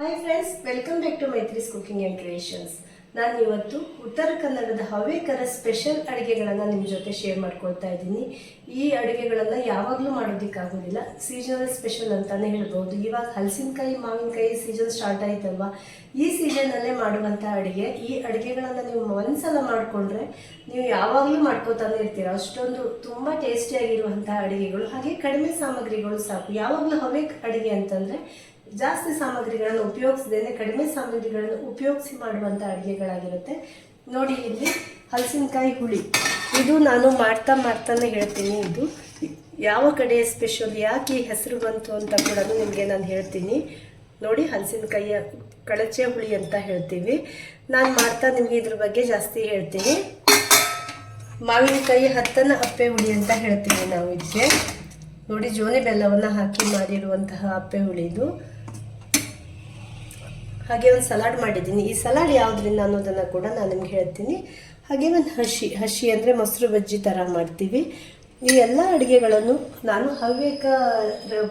Hi friends welcome back to Maitree's cooking and creations ನಾನು ಇವತ್ತು ಉತ್ತರ ಕನ್ನಡದ ಹವ್ಯಕರ ಸ್ಪೆಷಲ್ ಅಡುಗೆಗಳನ್ನು ನಿಮ್ಮ ಜೊತೆ ಶೇರ್ ಮಾಡ್ಕೊಳ್ತಾ ಇದ್ದೀನಿ. ಈ ಅಡುಗೆಗಳನ್ನು ಯಾವಾಗಲೂ ಮಾಡೋದಕ್ಕಾಗೋದಿಲ್ಲ. ಸೀಸನಲ್ ಸ್ಪೆಷಲ್ ಅಂತಲೇ ಹೇಳ್ಬೋದು. ಇವಾಗ ಹಲಸಿನಕಾಯಿ, ಮಾವಿನಕಾಯಿ ಸೀಸನ್ ಸ್ಟಾರ್ಟ್ ಆಯ್ತಲ್ವಾ? ಈ ಸೀಸನಲ್ಲೇ ಮಾಡುವಂಥ ಅಡುಗೆ. ಈ ಅಡುಗೆಗಳನ್ನು ನೀವು ಒಂದ್ಸಲ ಮಾಡಿಕೊಂಡ್ರೆ ನೀವು ಯಾವಾಗಲೂ ಮಾಡ್ಕೋತಾನೆ ಇರ್ತೀರ. ಅಷ್ಟೊಂದು ತುಂಬ ಟೇಸ್ಟಿಯಾಗಿರುವಂಥ ಅಡುಗೆಗಳು. ಹಾಗೆ ಕಡಿಮೆ ಸಾಮಗ್ರಿಗಳು ಸಾಕು. ಯಾವಾಗಲೂ ಹವ್ಯಕ ಅಡುಗೆ ಅಂತಂದರೆ ಜಾಸ್ತಿ ಸಾಮಗ್ರಿಗಳನ್ನು ಉಪಯೋಗಿಸದೇನೆ ಕಡಿಮೆ ಸಾಮಗ್ರಿಗಳನ್ನು ಉಪಯೋಗಿಸಿ ಮಾಡುವಂಥ ಅಡುಗೆಗಳಾಗಿರುತ್ತೆ. ನೋಡಿ ಇಲ್ಲಿ ಹಲಸಿನಕಾಯಿ ಹುಳಿ. ಇದು ನಾನು ಮಾಡ್ತಾ ಮಾಡ್ತಾನೆ ಹೇಳ್ತೀನಿ ಇದು. ಯಾವ ಕಡೆ ಸ್ಪೆಷಲ್ ಯಾಕೆ ಹೆಸರು ಬಂತು ಅಂತ ಕೂಡ ನಿಮಗೆ ನಾನು ಹೇಳ್ತೀನಿ. ನೋಡಿ ಹಲಸಿನಕಾಯಿಯ ಕಳಚೆ ಹುಳಿ ಅಂತ ಹೇಳ್ತೀವಿ. ನಾನು ಮಾಡ್ತಾ ನಿಮಗೆ ಇದ್ರ ಬಗ್ಗೆ ಜಾಸ್ತಿ ಹೇಳ್ತೀನಿ. ಮಾವಿನಕಾಯಿ ಹತ್ತನ ಅಪ್ಪೆ ಹುಳಿ ಅಂತ ಹೇಳ್ತೀವಿ ನಾವು ಇದಕ್ಕೆ ನೋಡಿ ಜೋನಿ ಬೆಲ್ಲವನ್ನು ಹಾಕಿ ಮಾಡಿರುವಂತಹ ಅಪ್ಪೆ ಹುಳಿ ಇದು. ಹಾಗೆ ಒಂದು ಸಲಾಡ್ ಮಾಡಿದ್ದೀನಿ. ಈ ಸಲಾಡ್ ಯಾವುದರಿಂದ ಅನ್ನೋದನ್ನು ಕೂಡ ನಾನು ನಿಮ್ಗೆ ಹೇಳ್ತೀನಿ. ಹಾಗೆ ಒಂದು ಹಸಿ ಹಸಿ ಅಂದರೆ ಮೊಸರು ಬಜ್ಜಿ ಥರ ಮಾಡ್ತೀವಿ. ಈ ಎಲ್ಲ ಅಡುಗೆಗಳನ್ನು ನಾನು ಹವ್ಯಕ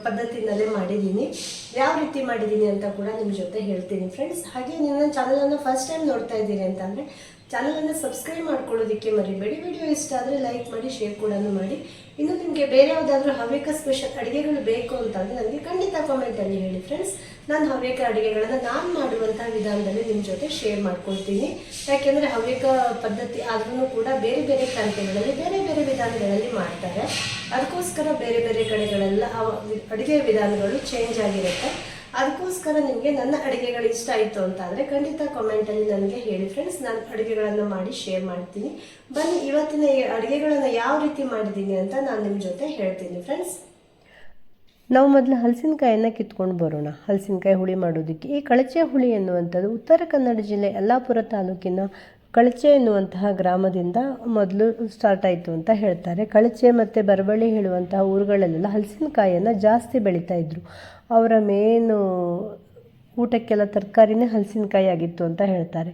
ಪದ್ಧತಿಯಿಂದಲೇ ಮಾಡಿದ್ದೀನಿ. ಯಾವ ರೀತಿ ಮಾಡಿದ್ದೀನಿ ಅಂತ ಕೂಡ ನಿಮ್ಮ ಜೊತೆ ಹೇಳ್ತೀನಿ. ಫ್ರೆಂಡ್ಸ್ ಹಾಗೆ ನೀವು ನನ್ನ ಚಾನಲನ್ನು ಫಸ್ಟ್ ಟೈಮ್ ನೋಡ್ತಾ ಇದ್ದೀರಿ ಅಂತಂದರೆ ಚಾನಲನ್ನು ಸಬ್ಸ್ಕ್ರೈಬ್ ಮಾಡ್ಕೊಳ್ಳೋದಕ್ಕೆ ಮರಿಬೇಡಿ. ವಿಡಿಯೋ ಇಷ್ಟ ಆದರೆ ಲೈಕ್ ಮಾಡಿ ಶೇರ್ ಕೂಡ ಮಾಡಿ. ಇನ್ನು ನಿಮಗೆ ಬೇರೆ ಯಾವುದಾದ್ರೂ ಹವ್ಯಕ ಸ್ಪೆಷಲ್ ಅಡುಗೆಗಳು ಬೇಕು ಅಂತಂದರೆ ನನಗೆ ಖಂಡಿತ ಕಾಮೆಂಟಲ್ಲಿ ಹೇಳಿ ಫ್ರೆಂಡ್ಸ್ ನಾನು ಹವ್ಯಕ ಅಡುಗೆಗಳನ್ನು ನಾನು ಮಾಡುವಂಥ ವಿಧಾನದಲ್ಲಿ ನಿಮ್ಮ ಜೊತೆ ಶೇರ್ ಮಾಡ್ಕೊಳ್ತೀನಿ. ಯಾಕೆಂದರೆ ಹವ್ಯಕ ಪದ್ಧತಿ ಆದ್ರೂ ಕೂಡ ಬೇರೆ ಬೇರೆ ಪ್ರಾಂತ್ಯಗಳಲ್ಲಿ ಬೇರೆ ಬೇರೆ ವಿಧಾನಗಳಲ್ಲಿ ಮಾಡ್ತಾರೆ. ಅದಕ್ಕೋಸ್ಕರ ಬೇರೆ ಬೇರೆ ಕಡೆಗಳೆಲ್ಲ ಅಡುಗೆ ವಿಧಾನಗಳು ಚೇಂಜ್ ಆಗಿರುತ್ತೆ. ಅದಕ್ಕೋಸ್ಕರ ನಿಮಗೆ ನನ್ನ ಅಡುಗೆಗಳು ಇಷ್ಟ ಆಯಿತು ಅಂತ ಆದರೆ ಖಂಡಿತ ಕಾಮೆಂಟಲ್ಲಿ ನನಗೆ ಹೇಳಿ ಫ್ರೆಂಡ್ಸ್ ನಾನು ಅಡುಗೆಗಳನ್ನು ಮಾಡಿ ಶೇರ್ ಮಾಡ್ತೀನಿ. ಬನ್ನಿ, ಇವತ್ತಿನ ಅಡುಗೆಗಳನ್ನು ಯಾವ ರೀತಿ ಮಾಡಿದ್ದೀನಿ ಅಂತ ನಾನು ನಿಮ್ಮ ಜೊತೆ ಹೇಳ್ತೀನಿ ಫ್ರೆಂಡ್ಸ್ ನಾವು ಮೊದಲು ಹಲಸಿನಕಾಯನ್ನು ಕಿತ್ಕೊಂಡು ಬರೋಣ. ಹಲಸಿನಕಾಯಿ ಹುಳಿ ಮಾಡೋದಕ್ಕೆ ಈ ಕಳಚೆ ಹುಳಿ ಎನ್ನುವಂಥದ್ದು ಉತ್ತರ ಕನ್ನಡ ಜಿಲ್ಲೆ ಯಲ್ಲಾಪುರ ತಾಲೂಕಿನ ಕಳಚೆ ಎನ್ನುವಂತಹ ಗ್ರಾಮದಿಂದ ಮೊದಲು ಸ್ಟಾರ್ಟ್ ಆಯಿತು ಅಂತ ಹೇಳ್ತಾರೆ. ಕಳಚೆ ಮತ್ತು ಬರಬಳ್ಳಿ ಹೇಳುವಂತಹ ಊರುಗಳಲ್ಲೆಲ್ಲ ಹಲಸಿನಕಾಯಿಯನ್ನು ಜಾಸ್ತಿ ಬೆಳೀತಾ ಇದ್ದರು ಅವರ ಮೇನು ಊಟಕ್ಕೆಲ್ಲ ತರಕಾರಿನೇ ಹಲಸಿನಕಾಯಿ ಆಗಿತ್ತು ಅಂತ ಹೇಳ್ತಾರೆ.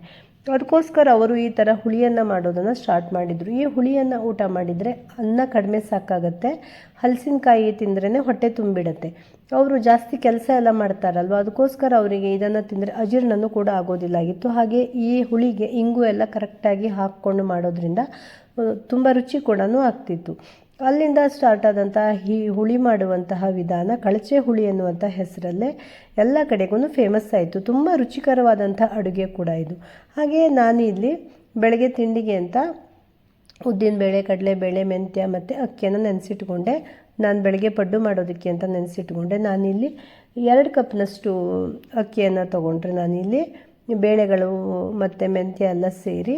ಅದಕ್ಕೋಸ್ಕರ ಅವರು ಈ ಥರ ಹುಳಿಯನ್ನು ಮಾಡೋದನ್ನು ಸ್ಟಾರ್ಟ್ ಮಾಡಿದರು. ಈ ಹುಳಿಯನ್ನು ಊಟ ಮಾಡಿದರೆ ಅನ್ನ ಕಡಿಮೆ ಸಾಕಾಗತ್ತೆ, ಹಲಸಿನಕಾಯಿ ತಿಂದ್ರೇ ಹೊಟ್ಟೆ ತುಂಬಿಡತ್ತೆ. ಅವರು ಜಾಸ್ತಿ ಕೆಲಸ ಎಲ್ಲ ಮಾಡ್ತಾರಲ್ವ, ಅದಕ್ಕೋಸ್ಕರ ಅವರಿಗೆ ಇದನ್ನು ತಿಂದರೆ ಅಜೀರ್ಣನೂ ಕೂಡ ಆಗೋದಿಲ್ಲ. ಆಗಿತ್ತು ಹಾಗೆ ಈ ಹುಳಿಗೆ ಇಂಗು ಎಲ್ಲ ಕರೆಕ್ಟಾಗಿ ಹಾಕ್ಕೊಂಡು ಮಾಡೋದ್ರಿಂದ ತುಂಬ ರುಚಿ ಕೂಡ ಆಗ್ತಿತ್ತು. ಅಲ್ಲಿಂದ ಸ್ಟಾರ್ಟ್ ಆದಂತಹ ಈ ಹುಳಿ ಮಾಡುವಂತಹ ವಿಧಾನ, ಕಳಚೆ ಹುಳಿ ಎನ್ನುವಂಥ ಹೆಸರಲ್ಲೇ ಎಲ್ಲ ಕಡೆಗೂ ಫೇಮಸ್ ಆಯಿತು. ತುಂಬ ರುಚಿಕರವಾದಂಥ ಅಡುಗೆ ಕೂಡ ಇದು. ಹಾಗೆ ನಾನು ಇಲ್ಲಿ ಬೆಳಗ್ಗೆ ತಿಂಡಿಗೆ ಅಂತ ಉದ್ದಿನ ಬೇಳೆ, ಕಡಲೆ ಬೇಳೆ, ಮೆಂತ್ಯ ಮತ್ತು ಅಕ್ಕಿಯನ್ನು ನೆನೆಸಿಟ್ಕೊಂಡೆ. ನಾನು ಬೆಳಗ್ಗೆ ಪಡ್ಡು ಮಾಡೋದಕ್ಕೆ ಅಂತ ನೆನೆಸಿಟ್ಕೊಂಡೆ. ನಾನಿಲ್ಲಿ ಎರಡು ಕಪ್ನಷ್ಟು ಅಕ್ಕಿಯನ್ನು ತೊಗೊಂಡ್ರೆ ನಾನಿಲ್ಲಿ ಬೇಳೆಗಳು ಮತ್ತು ಮೆಂತ್ಯ ಎಲ್ಲ ಸೇರಿ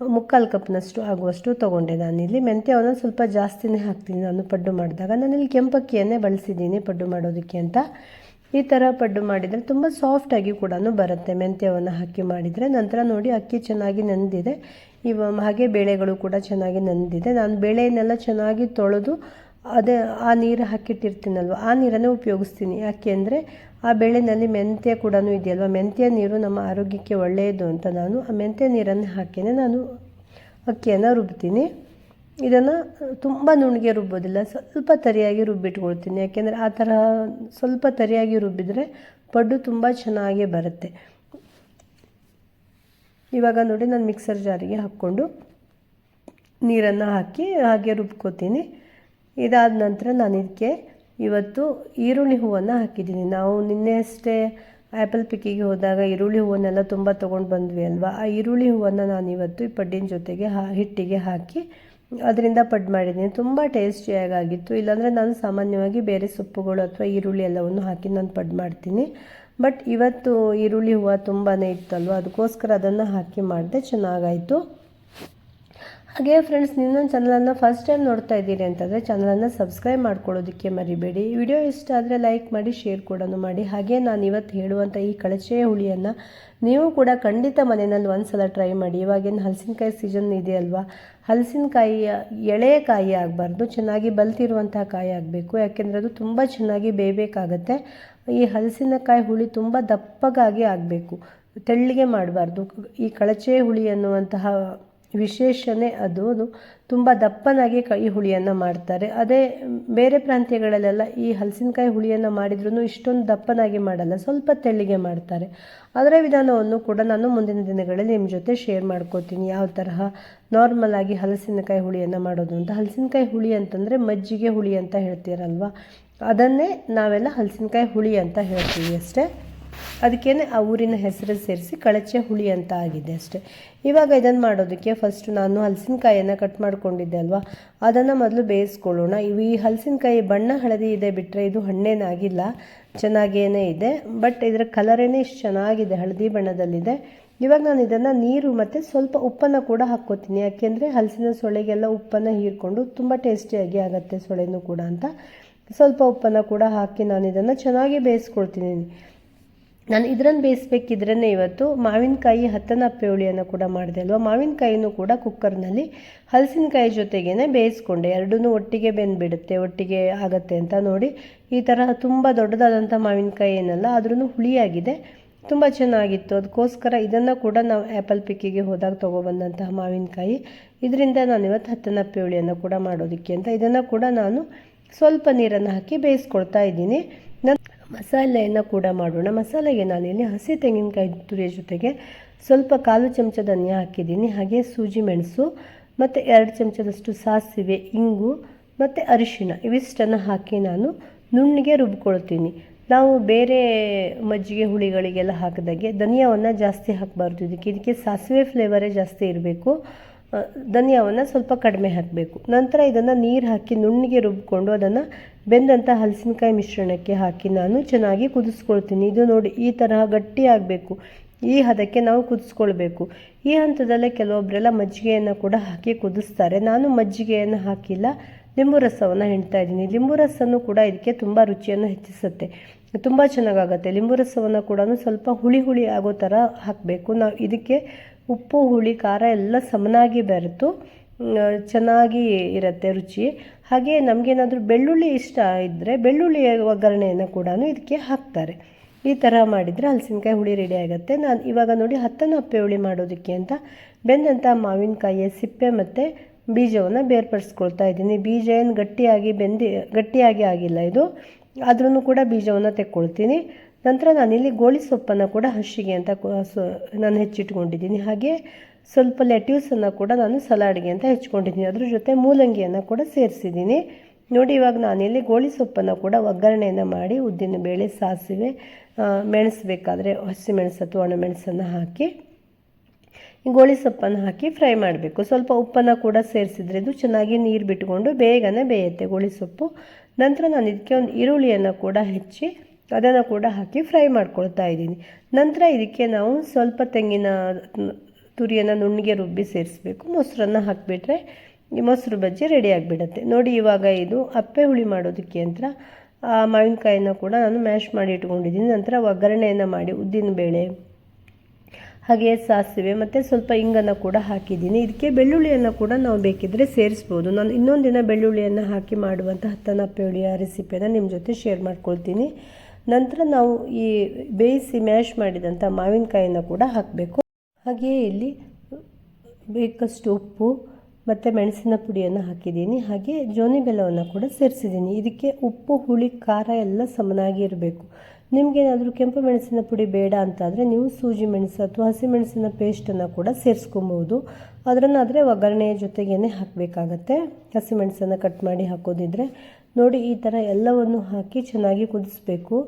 ಮುಕ್ಕಾಲು ಕಪ್ನಷ್ಟು ಆಗುವಷ್ಟು ತೊಗೊಂಡೆ ನಾನಿಲ್ಲಿ ಮೆಂತ್ಯವನ್ನು ಸ್ವಲ್ಪ ಜಾಸ್ತಿನೇ ಹಾಕ್ತೀನಿ. ನಾನು ಪಡ್ಡು ಮಾಡಿದಾಗ ನಾನಿಲ್ಲಿ ಕೆಂಪಕ್ಕಿಯನ್ನೇ ಬಳಸಿದ್ದೀನಿ ಪಡ್ಡು ಮಾಡೋದಕ್ಕೆ ಅಂತ. ಈ ಥರ ಪಡ್ಡು ಮಾಡಿದರೆ ತುಂಬ ಸಾಫ್ಟಾಗಿ ಕೂಡ ಬರುತ್ತೆ. ಮೆಂತ್ಯವನ್ನು ಹಾಕಿ ಮಾಡಿದರೆ ನಂತರ ನೋಡಿ ಅಕ್ಕಿ ಚೆನ್ನಾಗಿ ನೆಂದಿದೆ. ಇವ ಹಾಗೆ ಬೇಳೆಗಳು ಕೂಡ ಚೆನ್ನಾಗಿ ನೆಂದಿದೆ. ನಾನು ಬೇಳೆಯನ್ನೆಲ್ಲ ಚೆನ್ನಾಗಿ ತೊಳೆದು ಅದೇ ಆ ನೀರು ಹಾಕಿಟ್ಟಿರ್ತೀನಲ್ವ, ಆ ನೀರನ್ನೇ ಉಪಯೋಗಿಸ್ತೀನಿ. ಯಾಕೆ ಅಂದರೆ ಆ ಬೇಳೆನಲ್ಲಿ ಮೆಂತ್ಯ ಕೂಡ ಇದೆಯಲ್ವ? ಮೆಂತ್ಯ ನೀರು ನಮ್ಮ ಆರೋಗ್ಯಕ್ಕೆ ಒಳ್ಳೆಯದು ಅಂತ ನಾನು ಆ ಮೆಂತ್ಯ ನೀರನ್ನು ಹಾಕಿನೇ ನಾನು ಅಕ್ಕಿಯನ್ನು ರುಬ್ತೀನಿ. ಇದನ್ನು ತುಂಬ ನುಣ್ಣಗೆ ರುಬ್ಬೋದಿಲ್ಲ, ಸ್ವಲ್ಪ ತರಿಯಾಗಿ ರುಬ್ಬಿಟ್ಕೊಳ್ತೀನಿ. ಯಾಕೆಂದರೆ ಆ ಥರ ಸ್ವಲ್ಪ ತರಿಯಾಗಿ ರುಬ್ಬಿದರೆ ಪಡ್ಡು ತುಂಬ ಚೆನ್ನಾಗಿ ಬರುತ್ತೆ. ಇವಾಗ ನೋಡಿ, ನಾನು ಮಿಕ್ಸರ್ ಜಾರಿಗೆ ಹಾಕ್ಕೊಂಡು ನೀರನ್ನು ಹಾಕಿ ಹಾಗೆ ರುಬ್ಕೋತೀನಿ. ಇದಾದ ನಂತರ ನಾನು ಇದಕ್ಕೆ ಇವತ್ತು ಈರುಳ್ಳಿ ಹೂವನ್ನು ಹಾಕಿದ್ದೀನಿ. ನಾವು ನಿನ್ನೆ ಅಷ್ಟೇ ಆ್ಯಪಲ್ ಪಿಕ್ಕಿಗೆ ಹೋದಾಗ ಈರುಳ್ಳಿ ಹೂವನ್ನೆಲ್ಲ ತುಂಬ ತೊಗೊಂಡು ಬಂದ್ವಿ ಅಲ್ವಾ? ಆ ಈರುಳ್ಳಿ ಹೂವನ್ನು ನಾನು ಇವತ್ತು ಈ ಪಡ್ಡಿನ ಜೊತೆಗೆ ಹಾ, ಹಿಟ್ಟಿಗೆ ಹಾಕಿ ಅದರಿಂದ ಪಡ್ ಮಾಡಿದ್ದೀನಿ. ತುಂಬ ಟೇಸ್ಟಿಯಾಗಿತ್ತು ಇಲ್ಲಾಂದರೆ ನಾನು ಸಾಮಾನ್ಯವಾಗಿ ಬೇರೆ ಸೊಪ್ಪುಗಳು ಅಥವಾ ಈರುಳ್ಳಿ ಎಲ್ಲವನ್ನು ಹಾಕಿ ನಾನು ಪಡ್ ಮಾಡ್ತೀನಿ. ಬಟ್ ಇವತ್ತು ಈರುಳ್ಳಿ ಹೂವು ತುಂಬಾ ಇತ್ತಲ್ವ? ಅದಕ್ಕೋಸ್ಕರ ಅದನ್ನು ಹಾಕಿ ಮಾಡಿದೆ. ಚೆನ್ನಾಗಾಯಿತು. ಹಾಗೆ ಫ್ರೆಂಡ್ಸ್ ನೀವು ನನ್ನ ಚಾನಲನ್ನು ಫಸ್ಟ್ ಟೈಮ್ ನೋಡ್ತಾ ಇದ್ದೀರಿ ಅಂತಂದರೆ ಚಾನಲನ್ನು ಸಬ್ಸ್ಕ್ರೈಬ್ ಮಾಡ್ಕೊಳ್ಳೋದಕ್ಕೆ ಮರಿಬೇಡಿ. ವಿಡಿಯೋ ಇಷ್ಟ ಆದರೆ ಲೈಕ್ ಮಾಡಿ ಶೇರ್ ಕೂಡ ಮಾಡಿ. ಹಾಗೆ ನಾನು ಇವತ್ತು ಹೇಳುವಂಥ ಈ ಕಳಚೆ ಹುಳಿಯನ್ನು ನೀವು ಕೂಡ ಖಂಡಿತ ಮನೆಯಲ್ಲಿ ಒಂದು ಸಲ ಟ್ರೈ ಮಾಡಿ. ಇವಾಗೇನು ಹಲಸಿನಕಾಯಿ ಸೀಸನ್ ಇದೆಯಲ್ವಾ ಹಲಸಿನಕಾಯಿಯ ಎಳೆ ಕಾಯಿ ಆಗಬಾರ್ದು. ಚೆನ್ನಾಗಿ ಬಲ್ತಿರುವಂತಹ ಕಾಯಿ ಆಗಬೇಕು. ಯಾಕೆಂದರೆ ಅದು ತುಂಬ ಚೆನ್ನಾಗಿ ಬೇಯಬೇಕಾಗತ್ತೆ. ಈ ಹಲಸಿನಕಾಯಿ ಹುಳಿ ತುಂಬ ದಪ್ಪಗಾಗಿ ಆಗಬೇಕು. ತೆಳ್ಳಿಗೆ ಮಾಡಬಾರ್ದು. ಈ ಕಳಚೆ ಹುಳಿ ಅನ್ನುವಂತಹ ವಿಶೇಷನೇ ಅದು. ತುಂಬ ದಪ್ಪನಾಗಿ ಕಹಿ ಹುಳಿಯನ್ನು ಮಾಡ್ತಾರೆ. ಅದೇ ಬೇರೆ ಪ್ರಾಂತ್ಯಗಳಲ್ಲೆಲ್ಲ ಈ ಹಲಸಿನಕಾಯಿ ಹುಳಿಯನ್ನು ಮಾಡಿದ್ರೂ ಇಷ್ಟೊಂದು ದಪ್ಪನಾಗಿ ಮಾಡಲ್ಲ, ಸ್ವಲ್ಪ ತೆಳ್ಳಿಗೆ ಮಾಡ್ತಾರೆ. ಅದರ ವಿಧಾನವನ್ನು ಕೂಡ ನಾನು ಮುಂದಿನ ದಿನಗಳಲ್ಲಿ ನಿಮ್ಮ ಜೊತೆ ಶೇರ್ ಮಾಡ್ಕೋತೀನಿ. ಯಾವ ತರಹ ನಾರ್ಮಲ್ ಆಗಿ ಹಲಸಿನಕಾಯಿ ಹುಳಿಯನ್ನು ಮಾಡೋದು ಅಂತ. ಹಲಸಿನಕಾಯಿ ಹುಳಿ ಅಂತಂದರೆ ಮಜ್ಜಿಗೆ ಹುಳಿ ಅಂತ ಹೇಳ್ತೀರಲ್ವ? ಅದನ್ನೇ ನಾವೆಲ್ಲ ಹಲಸಿನಕಾಯಿ ಹುಳಿ ಅಂತ ಹೇಳ್ತೀವಿ ಅಷ್ಟೇ. ಅದಕ್ಕೇನೆ ಆ ಊರಿನ ಹೆಸರು ಸೇರಿಸಿ ಕಳಚೆ ಹುಳಿ ಅಂತ ಆಗಿದೆ ಅಷ್ಟೇ. ಇವಾಗ ಇದನ್ನು ಮಾಡೋದಕ್ಕೆ ಫಸ್ಟ್ ನಾನು ಹಲಸಿನಕಾಯಿಯನ್ನು ಕಟ್ ಮಾಡ್ಕೊಂಡಿದ್ದೆ ಅಲ್ವಾ? ಅದನ್ನು ಮೊದಲು ಬೇಯಿಸ್ಕೊಳ್ಳೋಣ. ಇವು ಈ ಹಲಸಿನಕಾಯಿ ಬಣ್ಣ ಹಳದಿ ಇದೆ ಬಿಟ್ಟರೆ ಇದು ಹಣ್ಣೇನಾಗಿಲ್ಲ. ಚೆನ್ನಾಗೇನೇ ಇದೆ. ಬಟ್ ಇದರ ಕಲರೇನೇ ಇಷ್ಟು ಚೆನ್ನಾಗಿದೆ, ಹಳದಿ ಬಣ್ಣದಲ್ಲಿದೆ. ಇವಾಗ ನಾನು ಇದನ್ನು ನೀರು ಮತ್ತು ಸ್ವಲ್ಪ ಉಪ್ಪನ್ನು ಕೂಡ ಹಾಕ್ಕೋತೀನಿ. ಯಾಕೆಂದರೆ ಹಲಸಿನ ಸೊಳೆಗೆಲ್ಲ ಉಪ್ಪನ್ನು ಹೀರ್ಕೊಂಡು ತುಂಬ ಟೇಸ್ಟಿಯಾಗಿ ಆಗುತ್ತೆ ಸೊಳೆನೂ ಕೂಡ ಅಂತ. ಸ್ವಲ್ಪ ಉಪ್ಪನ್ನು ಕೂಡ ಹಾಕಿ ನಾನು ಇದನ್ನು ಚೆನ್ನಾಗಿ ಬೇಯಿಸ್ಕೊಳ್ತೀನಿ. ನಾನು ಇದ್ರನ್ನು ಬೇಯಿಸ್ಬೇಕಿದ್ರೇ ಇವತ್ತು ಮಾವಿನಕಾಯಿ ಹತ್ತನ ಪೇವಳಿಯನ್ನು ಕೂಡ ಮಾಡಿದೆ ಅಲ್ವಾ? ಮಾವಿನಕಾಯಿನೂ ಕೂಡ ಕುಕ್ಕರ್ನಲ್ಲಿ ಹಲಸಿನಕಾಯಿ ಜೊತೆಗೇ ಬೇಯಿಸ್ಕೊಂಡೆ. ಎರಡೂ ಒಟ್ಟಿಗೆ ಬೆಂದ್ಬಿಡುತ್ತೆ, ಒಟ್ಟಿಗೆ ಆಗುತ್ತೆ ಅಂತ ನೋಡಿ ಈ ಥರ ತುಂಬ ದೊಡ್ಡದಾದಂಥ ಮಾವಿನಕಾಯಿ ಏನಲ್ಲ ಆದ್ರೂ ಹುಳಿಯಾಗಿದೆ. ತುಂಬ ಚೆನ್ನಾಗಿತ್ತು. ಅದಕ್ಕೋಸ್ಕರ ಇದನ್ನು ಕೂಡ ನಾವು ಆ್ಯಪಲ್ ಪಿಕ್ಕಿಗೆ ಹೋದಾಗ ತೊಗೊಬಂದಂತಹ ಮಾವಿನಕಾಯಿ. ಇದರಿಂದ ನಾನು ಇವತ್ತು ಹತ್ತನ ಪೇವಳಿಯನ್ನು ಕೂಡ ಮಾಡೋದಕ್ಕೆ ಅಂತ ಇದನ್ನು ಕೂಡ ನಾನು ಸ್ವಲ್ಪ ನೀರನ್ನು ಹಾಕಿ ಬೇಯಿಸ್ಕೊಳ್ತಾ ಇದ್ದೀನಿ. ಮಸಾಲೆಯನ್ನು ಕೂಡ ಮಾಡೋಣ. ಮಸಾಲೆಗೆ ನಾನಿಲ್ಲಿ ಹಸಿ ತೆಂಗಿನಕಾಯಿ ತುರಿಯ ಜೊತೆಗೆ ಸ್ವಲ್ಪ ಕಾಲು ಚಮಚ ಧನಿಯಾ ಹಾಕಿದ್ದೀನಿ. ಹಾಗೆ ಸೂಜಿ ಮೆಣಸು, ಮತ್ತು ಎರಡು ಚಮಚದಷ್ಟು ಸಾಸಿವೆ, ಇಂಗು, ಮತ್ತು ಅರಿಶಿಣ ಇವಿಷ್ಟನ್ನು ಹಾಕಿ ನಾನು ನುಣ್ಣಿಗೆ ರುಬ್ಕೊಳ್ತೀನಿ. ನಾವು ಬೇರೆ ಮಜ್ಜಿಗೆ ಹುಳಿಗಳಿಗೆಲ್ಲ ಹಾಕಿದಾಗೆ ಧನಿಯಾವನ್ನು ಜಾಸ್ತಿ ಹಾಕಬಾರ್ದು. ಇದಕ್ಕೆ ಇದಕ್ಕೆ ಸಾಸಿವೆ ಫ್ಲೇವರೇ ಜಾಸ್ತಿ ಇರಬೇಕು. ಧನಿಯಾವನ್ನು ಸ್ವಲ್ಪ ಕಡಿಮೆ ಹಾಕಬೇಕು. ನಂತರ ಇದನ್ನು ನೀರು ಹಾಕಿ ನುಣ್ಣಿಗೆ ರುಬ್ಕೊಂಡು ಅದನ್ನು ಬೆಂದಂಥ ಹಲಸಿನಕಾಯಿ ಮಿಶ್ರಣಕ್ಕೆ ಹಾಕಿ ನಾನು ಚೆನ್ನಾಗಿ ಕುದಿಸ್ಕೊಳ್ತೀನಿ. ಇದು ನೋಡಿ ಈ ತರಹ ಗಟ್ಟಿ ಆಗಬೇಕು. ಈ ಹದಕ್ಕೆ ನಾವು ಕುದಿಸ್ಕೊಳ್ಬೇಕು. ಈ ಹಂತದಲ್ಲೇ ಕೆಲವೊಬ್ಬರೆಲ್ಲ ಮಜ್ಜಿಗೆಯನ್ನು ಕೂಡ ಹಾಕಿ ಕುದಿಸ್ತಾರೆ. ನಾನು ಮಜ್ಜಿಗೆಯನ್ನು ಹಾಕಿಲ್ಲ. ಲಿಂಬು ರಸವನ್ನು ಹಿಂಡ್ತಾ ಇದ್ದೀನಿ. ಲಿಂಬು ರಸನೂ ಕೂಡ ಇದಕ್ಕೆ ತುಂಬ ರುಚಿಯನ್ನು ಹೆಚ್ಚಿಸುತ್ತೆ. ತುಂಬ ಚೆನ್ನಾಗಾಗುತ್ತೆ. ಲಿಂಬು ರಸವನ್ನು ಕೂಡ ಸ್ವಲ್ಪ ಹುಳಿ ಹುಳಿ ಆಗೋ ಥರ ಹಾಕಬೇಕು. ನಾವು ಇದಕ್ಕೆ ಉಪ್ಪು, ಹುಳಿ, ಖಾರ ಎಲ್ಲ ಸಮನಾಗಿ ಬೆರೆತು ಚೆನ್ನಾಗಿ ಇರುತ್ತೆ ರುಚಿ. ಹಾಗೆ ನಮಗೇನಾದರೂ ಬೆಳ್ಳುಳ್ಳಿ ಇಷ್ಟ ಇದ್ದರೆ ಬೆಳ್ಳುಳ್ಳಿ ಒಗ್ಗರಣೆಯನ್ನು ಕೂಡ ಇದಕ್ಕೆ ಹಾಕ್ತಾರೆ. ಈ ಥರ ಮಾಡಿದರೆ ಹಲಸಿನಕಾಯಿ ಹುಳಿ ರೆಡಿ ಆಗುತ್ತೆ. ನಾನು ಇವಾಗ ನೋಡಿ ಹತ್ತನ್ನು ಅಪ್ಪೆ ಹುಳಿ ಮಾಡೋದಕ್ಕೆ ಅಂತ ಬೆಂದಂಥ ಮಾವಿನಕಾಯಿಯ ಸಿಪ್ಪೆ ಮತ್ತು ಬೀಜವನ್ನು ಬೇರ್ಪಡಿಸ್ಕೊಳ್ತಾ ಇದ್ದೀನಿ. ಬೀಜ ಏನು ಗಟ್ಟಿಯಾಗಿ ಬೆಂದಿ, ಗಟ್ಟಿಯಾಗಿ ಆಗಿಲ್ಲ ಇದು. ಆದ್ರೂ ಕೂಡ ಬೀಜವನ್ನು ತೆಕ್ಕೊಳ್ತೀನಿ. ನಂತರ ನಾನಿಲ್ಲಿ ಗೋಳಿ ಸೊಪ್ಪನ್ನು ಕೂಡ ಹಸಿಗೆ ಅಂತ ನಾನು ಹೆಚ್ಚಿಟ್ಕೊಂಡಿದ್ದೀನಿ. ಹಾಗೆ ಸ್ವಲ್ಪ ಲೆಟ್ಯೂಸನ್ನು ಕೂಡ ನಾನು ಸಲಾಡ್ಗೆ ಅಂತ ಹೆಚ್ಕೊಂಡಿದ್ದೀನಿ. ಅದ್ರ ಜೊತೆ ಮೂಲಂಗಿಯನ್ನು ಕೂಡ ಸೇರಿಸಿದ್ದೀನಿ. ನೋಡಿ, ಇವಾಗ ನಾನಿಲ್ಲಿ ಗೋಳಿ ಸೊಪ್ಪನ್ನು ಕೂಡ ಒಗ್ಗರಣೆಯನ್ನು ಮಾಡಿ ಉದ್ದಿನ ಬೇಳೆ ಸಾಸಿವೆ ಮೆಣಸಬೇಕಾದ್ರೆ ಹಸಿಮೆಣಸು ಅಥವಾ ಒಣಮೆಣಸನ್ನು ಹಾಕಿ ಗೋಳಿ ಸೊಪ್ಪನ್ನು ಹಾಕಿ ಫ್ರೈ ಮಾಡಬೇಕು. ಸ್ವಲ್ಪ ಉಪ್ಪನ್ನು ಕೂಡ ಸೇರಿಸಿದ್ರೆ ಇದು ಚೆನ್ನಾಗಿ ನೀರು ಬಿಟ್ಕೊಂಡು ಬೇಗನೆ ಬೇಯುತ್ತೆ ಗೋಳಿ ಸೊಪ್ಪು. ನಂತರ ನಾನು ಇದಕ್ಕೆ ಒಂದು ಈರುಳ್ಳಿಯನ್ನು ಕೂಡ ಹೆಚ್ಚಿ ಅದನ್ನು ಕೂಡ ಹಾಕಿ ಫ್ರೈ ಮಾಡ್ಕೊಳ್ತಾ ಇದ್ದೀನಿ. ನಂತರ ಇದಕ್ಕೆ ನಾವು ಸ್ವಲ್ಪ ತೆಂಗಿನ ತುರಿಯನ್ನು ನುಣ್ಣಿಗೆ ರುಬ್ಬಿ ಸೇರಿಸ್ಬೇಕು. ಮೊಸರನ್ನು ಹಾಕಿಬಿಟ್ರೆ ಈ ಮೊಸರು ಬಜ್ಜಿ ರೆಡಿ ಆಗಿಬಿಡುತ್ತೆ. ನೋಡಿ ಇವಾಗ ಇದು ಅಪ್ಪೆ ಹುಳಿ ಮಾಡೋದಕ್ಕೆ ಅಂತ ಆ ಮಾವಿನಕಾಯಿನ ಕೂಡ ನಾನು ಮ್ಯಾಶ್ ಮಾಡಿ ಇಟ್ಕೊಂಡಿದ್ದೀನಿ. ನಂತರ ಒಗ್ಗರಣೆಯನ್ನು ಮಾಡಿ ಉದ್ದಿನ ಬೇಳೆ, ಹಾಗೆ ಸಾಸಿವೆ ಮತ್ತು ಸ್ವಲ್ಪ ಇಂಗನ್ನು ಕೂಡ ಹಾಕಿದ್ದೀನಿ. ಇದಕ್ಕೆ ಬೆಳ್ಳುಳ್ಳಿಯನ್ನು ಕೂಡ ನಾವು ಬೇಕಿದ್ದರೆ ಸೇರಿಸ್ಬೋದು. ನಾನು ಇನ್ನೊಂದು ದಿನ ಬೆಳ್ಳುಳ್ಳಿಯನ್ನು ಹಾಕಿ ಮಾಡುವಂಥ ಹತ್ತನಪ್ಪೆ ಹುಳಿಯ ರೆಸಿಪಿಯನ್ನು ನಿಮ್ಮ ಜೊತೆ ಶೇರ್ ಮಾಡ್ಕೊಳ್ತೀನಿ. ನಂತರ ನಾವು ಈ ಬೇಯಿಸಿ ಮ್ಯಾಶ್ ಮಾಡಿದಂಥ ಮಾವಿನಕಾಯಿನ ಕೂಡ ಹಾಕಬೇಕು. ಹಾಗೆಯೇ ಇಲ್ಲಿ ಬೇಕಷ್ಟು ಉಪ್ಪು ಮತ್ತು ಮೆಣಸಿನ ಪುಡಿಯನ್ನು ಹಾಕಿದ್ದೀನಿ. ಹಾಗೆ ಜೋನಿ ಬೆಲ್ಲವನ್ನು ಕೂಡ ಸೇರಿಸಿದ್ದೀನಿ. ಇದಕ್ಕೆ ಉಪ್ಪು, ಹುಳಿ, ಖಾರ ಎಲ್ಲ ಸಮನಾಗಿ ಇರಬೇಕು. ನಿಮಗೇನಾದರೂ ಕೆಂಪು ಮೆಣಸಿನ ಪುಡಿ ಬೇಡ ಅಂತಾದರೆ ನೀವು ಸೂಜಿ ಮೆಣಸು ಅಥವಾ ಹಸಿ ಮೆಣಸಿನ ಪೇಸ್ಟನ್ನು ಕೂಡ ಸೇರಿಸ್ಕೊಬೋದು ಅದರನ್ನಾದರೆ ಒಗ್ಗರಣೆಯ ಜೊತೆಗೇ ಹಾಕಬೇಕಾಗತ್ತೆ. ಹಸಿಮೆಣಸನ್ನು ಕಟ್ ಮಾಡಿ ಹಾಕೋದಿದ್ರೆ ನೋಡಿ ಈ ಥರ ಎಲ್ಲವನ್ನು ಹಾಕಿ ಚೆನ್ನಾಗಿ ಕುದಿಸ್ಬೇಕು.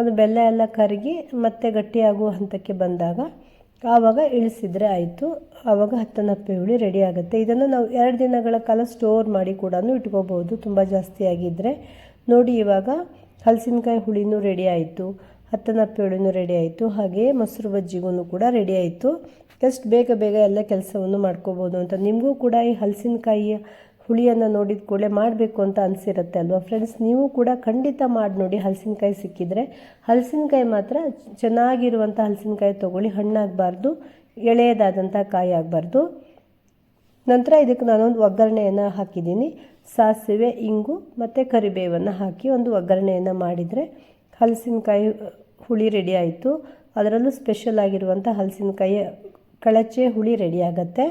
ಅದು ಬೆಲ್ಲ ಎಲ್ಲ ಕರಗಿ ಮತ್ತೆ ಗಟ್ಟಿಯಾಗುವ ಹಂತಕ್ಕೆ ಬಂದಾಗ ಆವಾಗ ಇಳಿಸಿದರೆ ಆಯಿತು. ಆವಾಗ ಹತ್ತನಪ್ಪೆ ಹುಳಿ ರೆಡಿ ಆಗುತ್ತೆ. ಇದನ್ನು ನಾವು ಎರಡು ದಿನಗಳ ಕಾಲ ಸ್ಟೋರ್ ಮಾಡಿ ಕೂಡ ಇಟ್ಕೋಬೋದು. ತುಂಬ ಜಾಸ್ತಿ ಆಗಿದ್ದರೆ ನೋಡಿ, ಇವಾಗ ಹಲಸಿನಕಾಯಿ ಹುಳಿನೂ ರೆಡಿ ಆಯಿತು. ಹತ್ತನಪ್ಪೆ ಹುಳಿನೂ ರೆಡಿ ಆಯಿತು. ಹಾಗೆಯೇ ಮೊಸರು ಬಜ್ಜಿಗೂ ಕೂಡ ರೆಡಿ ಆಯಿತು. ಎಷ್ಟು ಬೇಗ ಬೇಗ ಎಲ್ಲ ಕೆಲಸವನ್ನು ಮಾಡ್ಕೋಬೋದು ಅಂತ. ನಿಮಗೂ ಕೂಡ ಈ ಹಲಸಿನಕಾಯಿಯ ಹುಳಿಯನ್ನು ನೋಡಿದ ಕೂಡಲೇ ಮಾಡಬೇಕು ಅಂತ ಅನಿಸಿರುತ್ತೆ ಅಲ್ವಾ ಫ್ರೆಂಡ್ಸ್ ನೀವು ಕೂಡ ಖಂಡಿತ ಮಾಡಿ ನೋಡಿ. ಹಲಸಿನಕಾಯಿ ಸಿಕ್ಕಿದರೆ ಹಲಸಿನಕಾಯಿ ಮಾತ್ರ ಚೆನ್ನಾಗಿರುವಂಥ ಹಲಸಿನಕಾಯಿ ತೊಗೊಳ್ಳಿ. ಹಣ್ಣಾಗಬಾರ್ದು ಎಳೆಯದಾದಂಥ ಕಾಯಿ ಆಗಬಾರ್ದು ನಂತರ ಇದಕ್ಕೆ ನಾನೊಂದು ಒಗ್ಗರಣೆಯನ್ನು ಹಾಕಿದ್ದೀನಿ. ಸಾಸಿವೆ, ಇಂಗು ಮತ್ತು ಕರಿಬೇವನ್ನು ಹಾಕಿ ಒಂದು ಒಗ್ಗರಣೆಯನ್ನು ಮಾಡಿದರೆ ಹಲಸಿನಕಾಯಿ ಹುಳಿ ರೆಡಿ ಆಯಿತು. ಅದರಲ್ಲೂ ಸ್ಪೆಷಲ್ ಆಗಿರುವಂಥ ಹಲಸಿನಕಾಯಿ ಕಳಚೆ ಹುಳಿ ರೆಡಿ ಆಗುತ್ತೆ.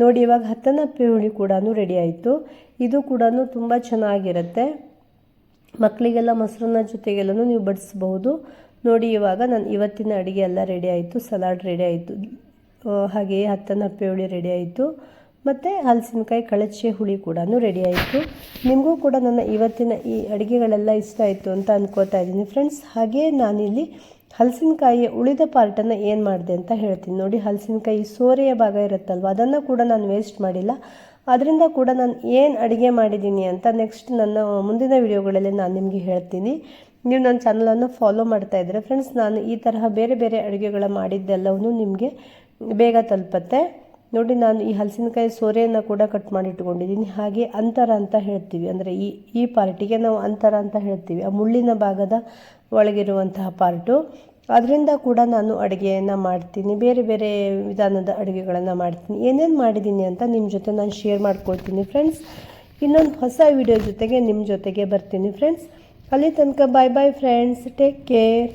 ನೋಡಿ, ಇವಾಗ ಹತ್ತನ ಹುಳಿ ಕೂಡ ರೆಡಿ ಆಯಿತು. ಇದು ಕೂಡ ತುಂಬ ಚೆನ್ನಾಗಿರುತ್ತೆ. ಮಕ್ಕಳಿಗೆಲ್ಲ ಮೊಸರನ್ನ ಜೊತೆಗೆಲ್ಲನೂ ನೀವು ಬಡಿಸ್ಬಹುದು. ನೋಡಿ, ಇವಾಗ ನಾನು ಇವತ್ತಿನ ಅಡುಗೆ ಎಲ್ಲ ರೆಡಿ ಆಯಿತು. ಸಲಾಡ್ ರೆಡಿ ಆಯಿತು. ಹಾಗೆಯೇ ಹತ್ತನ ಹುಳಿ ರೆಡಿ ಆಯಿತು. ಮತ್ತು ಹಲಸಿನಕಾಯಿ ಕಳಚೆ ಹುಳಿ ಕೂಡ ರೆಡಿ ಆಯಿತು. ನಿಮಗೂ ಕೂಡ ನನ್ನ ಇವತ್ತಿನ ಈ ಅಡುಗೆಗಳೆಲ್ಲ ಇಷ್ಟ ಆಯಿತು ಅಂತ ಅಂದ್ಕೋತಾ ಇದ್ದೀನಿ. ಫ್ರೆಂಡ್ಸ್ ಹಾಗೆಯೇ ನಾನಿಲ್ಲಿ ಹಲಸಿನಕಾಯಿಯ ಉಳಿದ ಪಾರ್ಟನ್ನು ಏನು ಮಾಡಿದೆ ಅಂತ ಹೇಳ್ತೀನಿ. ನೋಡಿ, ಹಲಸಿನಕಾಯಿ ಸೋರೆಯ ಭಾಗ ಇರುತ್ತಲ್ವ? ಅದನ್ನು ಕೂಡ ನಾನು ವೇಸ್ಟ್ ಮಾಡಿಲ್ಲ. ಅದರಿಂದ ಕೂಡ ನಾನು ಏನು ಅಡುಗೆ ಮಾಡಿದ್ದೀನಿ ಅಂತ ನೆಕ್ಸ್ಟ್ ನನ್ನ ಮುಂದಿನ ವಿಡಿಯೋಗಳಲ್ಲಿ ನಾನು ನಿಮಗೆ ಹೇಳ್ತೀನಿ. ನೀವು ನನ್ನ ಚಾನಲನ್ನು ಫಾಲೋ ಮಾಡ್ತಾ ಇದ್ದರೆ ಫ್ರೆಂಡ್ಸ್ ನಾನು ಈ ತರಹ ಬೇರೆ ಬೇರೆ ಅಡುಗೆಗಳ ಮಾಡಿದ್ದೆಲ್ಲವನ್ನು ನಿಮಗೆ ಬೇಗ ತಲುಪತ್ತೆ. ನೋಡಿ, ನಾನು ಈ ಹಲಸಿನಕಾಯಿ ಸೋರೆಯನ್ನು ಕೂಡ ಕಟ್ ಮಾಡಿ ಇಟ್ಕೊಂಡಿದ್ದೀನಿ ಹಾಗೆ ಅಂತರ ಅಂತ ಹೇಳ್ತೀವಿ. ಅಂದರೆ ಈ ಈ ಪಾರ್ಟಿಗೆ ನಾವು ಅಂತರ ಅಂತ ಹೇಳ್ತೀವಿ. ಆ ಮುಳ್ಳಿನ ಭಾಗದ ಒಳಗಿರುವಂತಹ ಪಾರ್ಟು. ಅದರಿಂದ ಕೂಡ ನಾನು ಅಡುಗೆಯನ್ನು ಮಾಡ್ತೀನಿ. ಬೇರೆ ಬೇರೆ ವಿಧಾನದ ಅಡುಗೆಗಳನ್ನು ಮಾಡ್ತೀನಿ. ಏನೇನು ಮಾಡಿದ್ದೀನಿ ಅಂತ ನಿಮ್ಮ ಜೊತೆ ನಾನು ಶೇರ್ ಮಾಡ್ಕೊಳ್ತೀನಿ ಫ್ರೆಂಡ್ಸ್ ಇನ್ನೊಂದು ಹೊಸ ವಿಡಿಯೋ ಜೊತೆಗೆ ನಿಮ್ಮ ಜೊತೆಗೆ ಬರ್ತೀನಿ ಫ್ರೆಂಡ್ಸ್ ಅಲ್ಲಿ ತನಕ bye bye friends take care